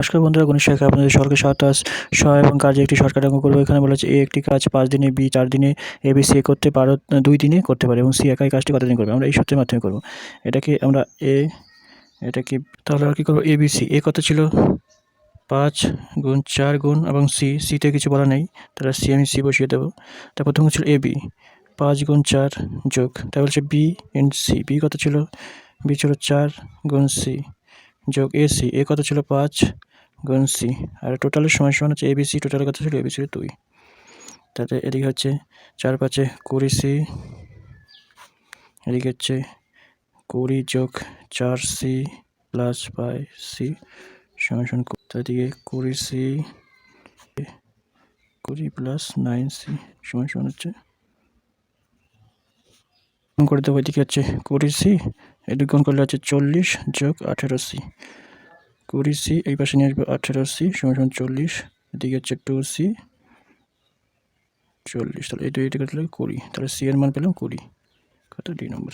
নমস্কার বন্ধুরা, গণেশ শাখা আপনাদের সরকারি সহায়তা সহায় এবং কাজে একটি সরকার অঙ্ক করব। এখানে বলা হচ্ছে এ একটি কাজ পাঁচ দিনে, বি চার দিনে, এ, বি, সি এ করতে পারো, দুই দিনে করতে পারে এবং সি একাই কাজটি কতদিন করবে? আমরা এই সূত্রের মাধ্যমে করব। এটাকে আমরা এ এটা কি তাহলে আর কী করব? এ, বি, সি। এ কত ছিল? পাঁচ গুণ চার গুণ এবং সি সিতে কিছু বলা নেই। তাহলে সি আমি সি বসিয়ে দেবো। তার প্রথম ছিল এ, বি। পাঁচ গুণ চার যোগ। তারপর হচ্ছে বি ইন সি। বি কত ছিল? বি ছিল চার গুণ সি যোগ এ, সি। এ কত ছিল? পাঁচ গুণ সি। আর টোটালের সময় সমান হচ্ছে এবিসি টোটালের কথা ছিল এবিসি দুই। তাতে এদিকে হচ্ছে চার পাঁচে কুড়ি সি, এদিকে হচ্ছে কুড়ি যোগ চার সি প্লাস বাই সি সমান সমান এদিকে কুড়ি সি, কুড়ি প্লাস নাইন সি সমান সমান হচ্ছে করে দেবো, এদিকে হচ্ছে কুড়ি সি, এদিকে গুণ করলে হচ্ছে চল্লিশ যোগ আঠেরো সি। কুড়ি সি এই পাশে নিয়ে আসবে আঠেরো সি, সমান চল্লিশ, এদিকে হচ্ছে টু সি চল্লিশ, তাহলে এই দুইটা কাটলে কুড়ি তাহলে সি এর মান পেলাম কুড়ি, কত? দুই নম্বর